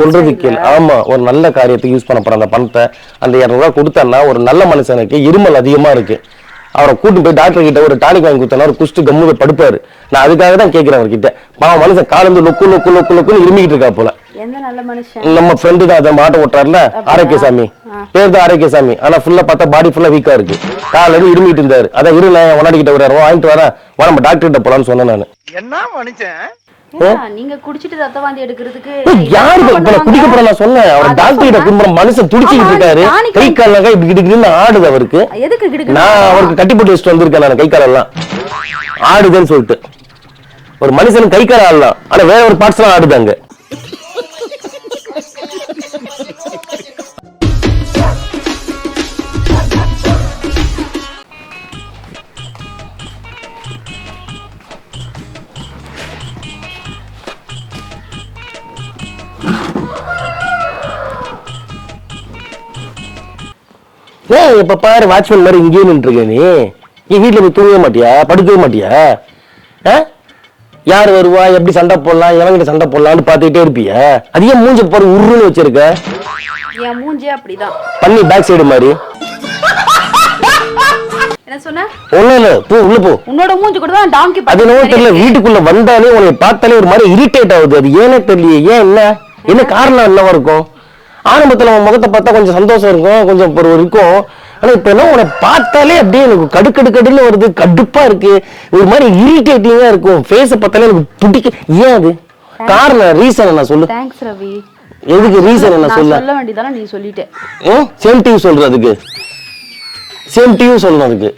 சொல்றது கேளு. ஆமா ஒரு நல்ல காரியத்துக்கு யூஸ் பண்ண போற அந்த பணத்தை. அந்த இரநூறுவா கொடுத்தேன்னா ஒரு நல்ல மனுஷனுக்கு இருமல் அதிகமா இருக்கு. அவரை கூட்டு போய் டாக்டர் கிட்ட ஒரு டானிக் வாங்கி கொடுத்தனா ஒரு குஷ்டு கம்முத படுப்பாரு. நான் அதுக்காக தான் கேட்கிறேன் அவர்கிட்ட. பாவம் மனுஷன் காலந்து லொக்கு லொக்கு லொக்கு லொக்குன்னு இருமிக்கிட்டு இருக்கா போல. எந்த நல்ல மனுஷன்? நம்ம ஃப்ரெண்டு தான் அதை மாட்ட ஓட்டுறாருல ஆரோக்கியசாமி. பேர் தான் ஆரோக்கியசாமி. ஆனா ஃபுல்லா பார்த்தா பாடி ஃபுல்லா வீக்கா இருக்கு. காலையில இருந்து இருமிட்டு இருந்தாரு. அதான் இரு நான் உன்னாடி கிட்ட ஒரு வாங்கிட்டு வரேன் நம்ம டாக்டர் கிட்ட போலான்னு சொன்னேன் நான். என்ன மனுஷன்? நீங்க குடிச்சிட்டு ரத்த வாந்தி எடுக்கிறதுக்கு யாரு என்ன இப்ப நான் பண்ணுவாங்க? குடிக்க போற நான் சொன்னேன் அவர் டாக்டர் கிட்ட மனுஷன் துடிச்சிட்டு இருக்காரு. கை கால்லாம் இப்படி கிடுக்கிட்டு ஆடுது அவருக்கு. எதுக்கு கிடுக்கு நான் அவருக்கு கட்டி போட்டு வச்சுட்டு வந்திருக்கேன் நான் கை காலெல்லாம். ஆடுதுன்னு சொல்லிட்டு. ஒரு மனுஷன் கை கால ஆடலாம். ஆனா வேற ஒரு பார்ட்ஸ் எல்லாம் ஆடுது ஏன் இப்ப பாரு வாட்ச்மேன் மாதிரி இங்கேயே நின்றுருக்க நீ. நீ வீட்டுல போய் தூங்கவே மாட்டியா? படுக்கவே மாட்டியா? யார் வருவா? எப்படி சண்டை போடலாம்? எவங்கிட்ட சண்டை போடலாம்னு பார்த்துக்கிட்டே இருப்பியா? அது ஏன் மூஞ்ச பாரு உருன்னு வச்சிருக்க? என் மூஞ்சே அப்படிதான். பண்ணி பேக் சைடு மாதிரி என்ன சொன்ன? இல்ல. போ உள்ள போ. உன்னோட மூஞ்சி கூட தான் டாங்கி அது என்னவோ தெரியல. வீட்டுக்குள்ள வந்தாலே உன்னை பார்த்தாலே ஒரு மாதிரி இரிட்டேட் ஆகுது. அது ஏனே தெரியல ஏன் என்ன? என்ன காரணம் என்னவா இருக்கும்? ஆரம்பத்துல உன் முகத்தை பார்த்தா கொஞ்சம் சந்தோஷம் இருக்கும் கொஞ்சம் ஒரு இருக்கும். ஆனா இப்ப என்ன உன்னை பார்த்தாலே அப்படியே எனக்கு கடுக்கடுக்கடுன்னு வருது கடுப்பா இருக்கு. ஒரு மாதிரி இரிட்டேட்டிங்கா இருக்கும். ஃபேஸ பார்த்தாலே எனக்கு பிடிக்க ஏன் அது? காரணம் ரீசன் என்ன சொல்லு? தேங்க்ஸ் ரவி. எதுக்கு ரீசன் என்ன நான் சொல்ல? சொல்ல வேண்டியதானே நீ சொல்லிட்ட. சேம் டியூ சொல்றதுக்கு. சேம் டியூ சொல்லணும் அதுக்கு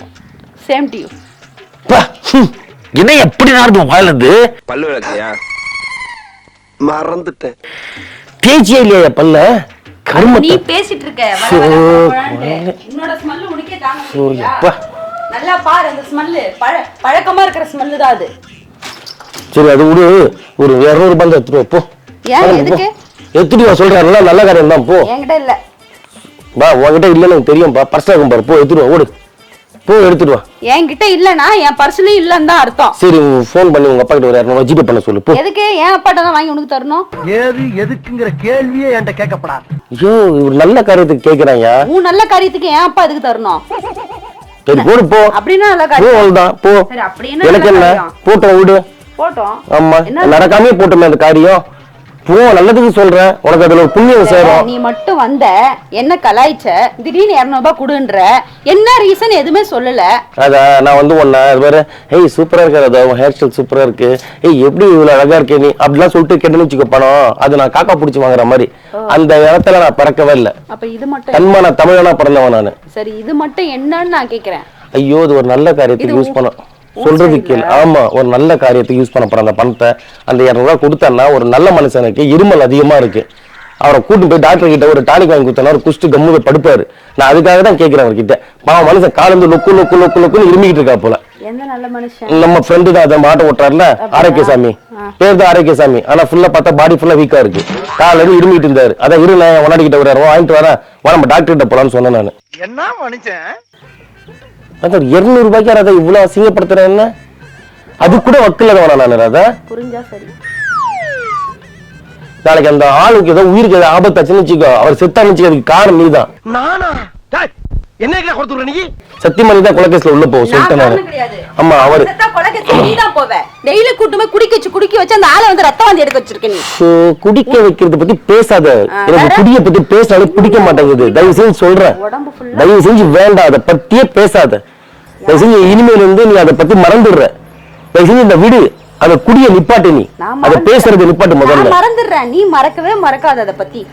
சேம் டு யூ பா, ஹம், என்ன எப்படி நடக்கும் வாயிலிருந்து பல்லு விளக்கையா மறந்துட்டேன். தேய்ச்சியே இல்லையா பல்ல? நீ கருமத்தை பேசிட்டு இருக்க. உன்னோட ஸ்மெல் உனக்கே தாங்க. நல்லா பாரு அந்த ஸ்மெல்லு பழ பழக்கமா இருக்கிற ஸ்மெல்லு தான் அது. சரி அது விடு. ஒரு இருநூறு தான் எடுத்துட்டு வா, போ. ஏன். எதுக்கு? எடுத்துட்டு வா சொல்றேன். எல்லாம் நல்ல காரியம் தான் போ. என்கிட்ட இல்ல. பா உன்கிட்ட இல்லைன்னு எனக்கு தெரியும்பா பர்ஸ் இருக்கும் பாரு போ. எடுத்துட்டு வா ஓடு. போ எடுத்துட்டு வா. என்கிட்ட இல்லனா என் பர்சனும் இல்லன்னு தான் அர்த்தம். சரி ஃபோன் பண்ணி உங்க அப்பா கிட்ட ஒரு இரநூறுவா ஜிபே பண்ண சொல்லு போ. எதுக்கு என் அப்பாட்ட தான் வாங்கி உனக்கு தரணும்? ஏது எதுக்குங்கிற கேள்வியே என்கிட்ட கேட்கப்படா ஐயோ இவர் நல்ல காரியத்துக்கு கேக்குறாங்க உன் நல்ல காரியத்துக்கு என் அப்பா எதுக்கு தரணும்? சரி போடு போ. அப்படின்னா நல்ல போ காரியம் அவ்வளவுதான் போ. சரி, அப்படி என்ன எனக்கு என்ன? போட்டோம் விடு. போட்டோம். ஆமா என்ன? நடக்காமே போட்டுமே அந்த காரியம். போ நல்லதுக்கு சொல்றேன் உனக்கு அதுல ஒரு புண்ணியம் சேரும். நீ மட்டும் வந்த. என்ன கலாய்ச்ச? திடீர்னு இருநூறு ரூபாய் கொடுன்ற. என்ன ரீசன் எதுவுமே சொல்லல. அதான் நான் வந்து ஒன்ன அது வேற ஏய் சூப்பரா இருக்காது அது உன் ஹேர் ஸ்டைல் சூப்பரா இருக்கு. ஏய் எப்படி இவ்வளவு அழகா இருக்கே நீ? அப்படிலாம் சொல்லிட்டு கேட்டேன்னு வச்சுக்கோ பணம். அது நான் காக்கா பிடிச்சி வாங்குற மாதிரி. அந்த இடத்துல நான் பிறக்கவே இல்லை. அப்ப இது மட்டும் தன்மா நான் தமிழனா பிறந்தவன் நானு. சரி இது மட்டும் என்னன்னு நான் கேக்குறேன். ஐயோ இது ஒரு நல்ல காரியத்துக்கு யூஸ் உன்- பண்ண. உன் சொல்றது கேளு. ஆமா ஒரு நல்ல காரியத்துக்கு யூஸ் பண்ண போற அந்த பணத்தை அந்த இரநூறுவா கொடுத்தேன்னா ஒரு நல்ல மனுஷனுக்கு இருமல் அதிகமா இருக்கு. அவரை கூட்டு போய் டாக்டர் கிட்ட ஒரு டானிக் வாங்கி கொடுத்தனா ஒரு குஷ்டு கம்முத படுப்பாரு. நான் அதுக்காக தான் கேட்கிறேன் அவர்கிட்ட. பாவம் மனுஷன் காலந்து லொக்கு லொக்கு லொக்கு லொக்குன்னு இருமிக்கிட்டு இருக்கா போல. எந்த நல்ல மனுஷன்? நம்ம ஃப்ரெண்டு தான் அதை மாட்ட ஓட்டுறாருல? ஆரோக்கியசாமி. பேர் தான் ஆரோக்கியசாமி. ஆனா ஃபுல்லா பார்த்தா பாடி ஃபுல்லா வீக்கா இருக்கு. காலையில இருந்து இருமிட்டு இருந்தாரு. அதான் இரு நான் உன்னாடி கிட்ட இரநூறுவா வாங்கிட்டு வரேன். வா நம்ம டாக்டர் கிட்ட போலான்னு சொன்னேன் நான். என்ன மனுஷன்? அதான் இருநூறு ரூபாய்க்கு அதை இவ்வளவு அசிங்கப்படுத்துறேன் என்ன? அது கூட வக்கில வேணாம் நான் ராதா? புரிஞ்சா சரி. நாளைக்கு அந்த ஆளுக்கு ஏதோ உயிருக்கு ஏதோ ஆபத்தாச்சுன்னு வச்சுக்கோ. அவர் செத்தான்னு வச்சுக்கோ அதுக்கு காரணம் நீதான். நானா? என்ன கொடுத்துற நீ? சத்தியமணி தான் கொலகேஸ்ல உள்ள போ சொல்லிட்டேன். ஆமா அவரு. போவ. டெய்லி கூட்டு போய் குடிக்க வச்சு குடிக்க வச்சு அந்த ஆளை வந்து ரத்த வாந்தி எடுக்க வச்சிருக்க நீ. சோ, குடிக்க வைக்கிறத பத்தி பேசாத. எனக்கு? குடிய பத்தி பேசாலே பிடிக்க மாட்டேங்குது. தயவு செஞ்சு சொல்றேன். தயவு செஞ்சு வேண்டாம். அதை பத்தியே பேசாத. தயவு செஞ்சு இனிமேல் இருந்து நீ அதை பத்தி மறந்துடுற. தயவு செஞ்சு இந்த விடு அந்த குடிய நிப்பாட்டு நீ. அதை. பேசுறது நிப்பாட்டு முதல்ல. மறந்துடுறேன். நீ மறக்கவே மறக்காத அத பத்தி.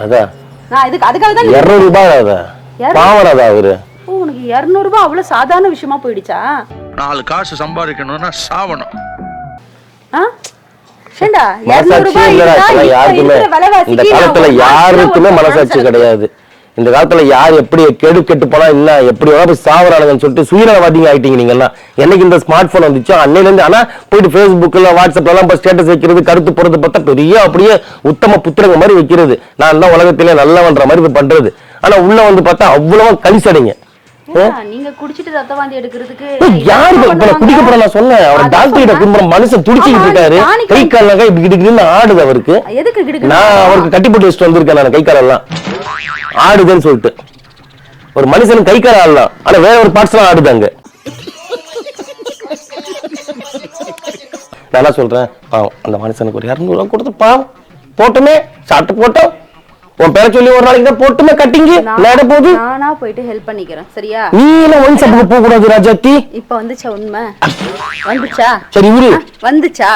அதான். நான் இதுக்கு அதுக்காக தான் நீ- இருநூறு ரூபாய் அத இருநூறு? பாவம் ராதா அவரு? ஓ, உனக்கு இருநூறு ரூபாய் அவ்வளவு சாதாரண விஷயமா போயிடுச்சா? நாலு காசு சம்பாதிக்கணும்னா சாவணும். ஆ? ஏண்டா, 200 மனசாட்சி ரூபாய் இல்லடா இருந்தா இப்பெல்லாம் இப்ப யாருக்குமே இருக்கிற விலைவாசிக்கு இந்த காலத்துல யாருக்குமே மனசாட்சி கிடையாது. இந்த காலத்துல யார் எப்படி கெடு கெட்டு போனா இல்ல எப்படி வேணா போய் சாவறானுங்கன்னு சொல்லிட்டு சுயநலவாதிங்க ஆயிட்டீங்க நீங்க எல்லாம் என்னைக்கு இந்த ஸ்மார்ட் போன் வந்துச்சோ அன்னையில இருந்து ஆனா போயிட்டு ஃபேஸ்புக்ல வாட்ஸ்அப்ல எல்லாம் ஸ்டேட்டஸ் வைக்கிறது கருத்து போறது பார்த்தா பெரிய அப்படியே உத்தம புத்திரங்க மாதிரி வைக்கிறது. நான் தான் உலகத்திலே நல்லவன்ற மாதிரி பண்றது. ஆனா உள்ள வந்து பார்த்தா அவ்வளவா கலிசடைங்க. நீங்க குடிச்சிட்டு ரத்த வாந்தி எடுக்கிறதுக்கு யாரு நான் குடிக்க போற நான் சொன்னேன். அவர் டாக்டர் கிட்ட. கும்புற மனுஷன் துடிச்சிட்டு இருக்காரு. கை கால்லாம் இப்படி கிடுக்கிட்டு ஆடுது அவருக்கு. எதுக்கு நான் அவருக்கு கட்டி போட்டு வச்சுட்டு வந்திருக்கேன் நான் கை காலெல்லாம். ஆடுதுன்னு சொல்லிட்டு. ஒரு மனுஷனுக்கு கை கால் ஆடலாம். ஆனா வேற ஒரு பார்ட்ஸ் எல்லாம் ஆடுதாங்க நான் சொல்றேன்? பாவம் அந்த மனுஷனுக்கு ஒரு இரநூறு ரூபா கொடுத்து பாவம். போட்டுமே சாப்பிட்டு போட்டோம். உன் பேரை சொல்லி ஒரு நாளைக்கு தான் போட்டுமே கட்டிங்க நேட போகுது நானா போயிட்டு ஹெல்ப் பண்ணிக்கிறேன். சரியா? நீ எல்லாம் ஒன் சப்புக்கு போக கூடாது ராஜாத்தி? இப்ப வந்துச்சா உண்மை? வந்துச்சா? சரி இவரு. வந்துச்சா?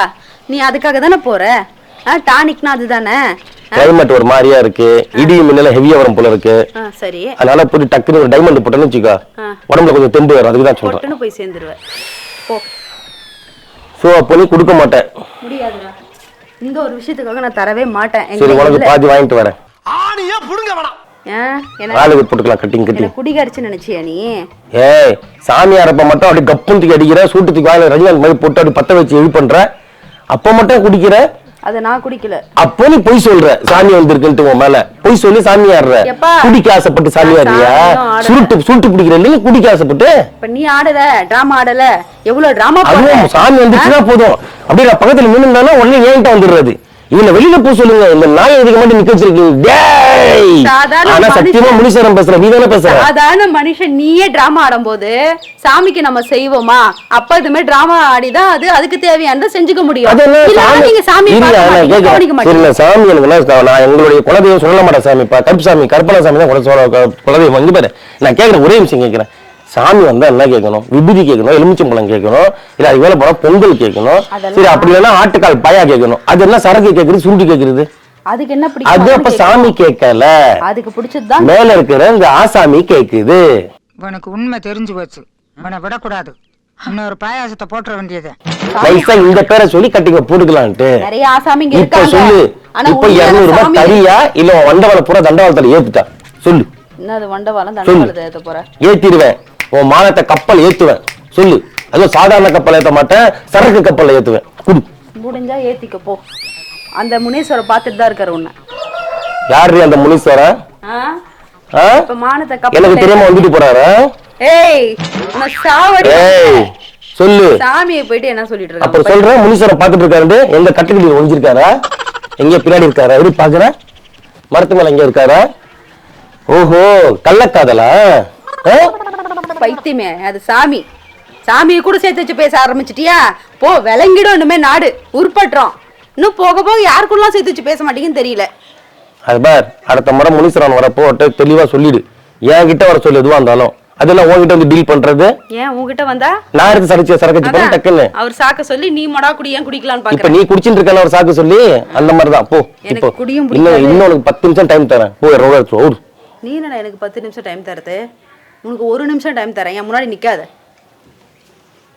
நீ அதுக்காக தானே போற? டானிக்னா அதுதானே? கிளைமேட் ஒரு மாதிரியா இருக்கு. இடி மின்னல ஹெவியா வரும் போல இருக்கு. சரி. அதனால போய் டக்குன்னு ஒரு டைமண்ட் போட்டேன்னு வச்சுக்கோ. உடம்புல கொஞ்சம் தெம்பு வரும். அதுக்கு தான் சொல்றேன். போய் சேர்ந்துருவேன். போ. சோ அப்போ நீ கொடுக்க மாட்டேன். முடியாதுடா. இந்த ஒரு விஷயத்துக்காக நான் தரவே மாட்டேன். சரி உனக்கு இல்ல. பாதி வாங்கிட்டு வரேன். ஆணியே புடுங்க வேணாம். ஆளுக்கு போட்டுக்கலாம் கட்டிங் கட்டிங். குடிகாரிச்சு நினைச்சியா நீ? ஏய் சாமியாரப்ப மட்டும் அப்படி கப்புன்னு தூக்கி அடிக்கிற வாயில ரஜினிகாந்த் மாதிரி போட்டு அப்படி பத்த வச்சு இது பண்ற. அப்ப மட்டும் குடிக்கிற. அதை நான் குடிக்கல. அப்போ நீ பொய் சொல்ற. சாமி வந்திருக்குன்ட்டு உன் மேல. பொய் சொல்லி சாமி ஆடுற? குடிக்க ஆசைப்பட்டு சாமி ஆடுறியா. சுருட்டு சுருட்டு பிடிக்கிற. இல்லையா குடிக்க ஆசைப்பட்டு. இப்ப நீ ஆடல டிராமா ஆடல. எவ்வளவு டிராமா அதுவும் சாமி வந்துச்சுன்னா போதும். அப்படியே பக்கத்துல நின்னுந்தாலும் உடனே ஏன்ட்ட வந்துடுறது. இவனை வெளியில போ சொல்லுங்க. இந்த நாயை இதுக்கு மட்டும் நிக்க வச்சிருக்கீங்க ஆனா சத்தியமா. முனீஸ்வரன் பேசுற நீ தானே பேசுற? சாதாரண மனுஷன் நீயே டிராமா ஆடும்போது சாமிக்கு நம்ம செய்வோமா? அப்ப இதுமே டிராமா ஆடிதான் அது அதுக்கு தேவையானதை செஞ்சுக்க முடியும். நீங்க சாமி இல்ல, சாமி எனக்கு நான் எங்களுடைய குலதெய்வம் சொல்ல மாட்டேன் சாமி கருப்பு சாமி கருப்பண சாமி தான் குலதெய்வம். வந்து பாரு நான் கேட்கிறேன் ஒரே கேட்கிறேன். சாமி வந்தா என்ன கேட்கணும்? விபூதி கேட்கணும் எலுமிச்சம்பழம் கேட்கணும் இல்ல அது போனா பொங்கல் கேட்கணும் சரி அப்படி இல்லைன்னா ஆட்டுக்கால் பாயா கேட்கணும். அது என்ன சரக்கு கேட்கறது சுருட்டு கேட்கறது? அதுக்கு என்ன அது பிடிக்கும் அப்ப சாமி கேட்கல. அதுக்கு பிடிச்சதுதான் மேல இருக்கிற இந்த ஆசாமி கேக்குது. உனக்கு உண்மை தெரிஞ்சு போச்சு. உன்னை விடக்கூடாது. இன்னொரு பாயாசத்தை போட்டுற வேண்டியது. வயசா இந்த பேரை சொல்லி கட்டிங்க போட்டுக்கலான்ட்டு. நிறைய ஆசாமிங்க இப்ப இருக்காங்க. சொல்லு. ஆனா இப்ப இருநூறு ரூபாய் தரியா? இல்ல உன் வண்டவாள பூரா தண்டவாளத்துல ஏத்துட்டா? சொல்லு. என்னது வண்டவாளம். தண்டவாளத்தை ஏத்த போற? ஏத்திடுவேன். உன் மானத்தை கப்பல் ஏத்துவேன். சொல்லு. அதுவும் சாதாரண கப்பல் ஏத்த மாட்டேன். சரக்கு கப்பல்ல ஏத்துவேன். குடு. முடிஞ்சா ஏத்திக்க போ. அந்த முனீஸ்வரை பார்த்துட்டு தான் இருக்காரு உன்னை. யாரு அந்த முனீஸ்வரன் ஆ? ஆ? இப்ப மானத்தை எனக்கு கப்பல் தெரியாம வந்துட்டு போறாரா? ஏய் உன்னை சாவடி. ஏய் சொல்லு. சாமியை போயிட்டு என்ன சொல்லிட்டு இருக்கான் அப்புறம் சொல்றேன் முனீஸ்வரன் பாத்துட்டு இருக்காரு எங்க கட்டுக்கடி ஒளிஞ்சிருக்காரா? எங்க பின்னாடி இருக்காரா? எப்படி பாக்குற மரத்து மேல எங்க இருக்காரா? ஓஹோ கள்ளக்காதலா? பைத்தியமே அது சாமி. சாமியை கூட சேர்த்து வச்சு பேச ஆரம்பிச்சிட்டியா? போ விளங்கிடும் இனிமே நாடு. உருப்பட்டுறோம் இன்னும் போக போக யாருக்குள்ளலாம் சேர்த்து வச்சு பேச மாட்டீங்கன்னு தெரியல. அது பார் அடுத்த முறை முனீஸ்வரன் வரப்போ அவர்ட்ட தெளிவா சொல்லிடு. என்கிட்ட வர சொல்லு எதுவா இருந்தாலும். அதெல்லாம் உன்கிட்ட வந்து டீல் பண்றது? ஏன் உன்கிட்ட வந்தா? நான் எடுத்து சரச்சு சரக்கச்சு பண்ண டக்குன்னு. அவர் சாக்க சொல்லி நீ மொடா குடி ஏன் குடிக்கலாம்னு இப்ப பாக்குறேன் நீ குடிச்சிட்டு இருக்கல ஒரு சாக்கு சொல்லி அந்த மாதிரி தான் போ எனக்கு இப்போ. குடியும் இன்னும். இன்னும் உனக்கு பத்து நிமிஷம் டைம் தரேன். போ ரோட ஓடு. நீ என்ன எனக்கு பத்து நிமிஷம் டைம் தரது? உனக்கு ஒரு நிமிஷம் டைம் தரேன். என் முன்னாடி நிக்காத.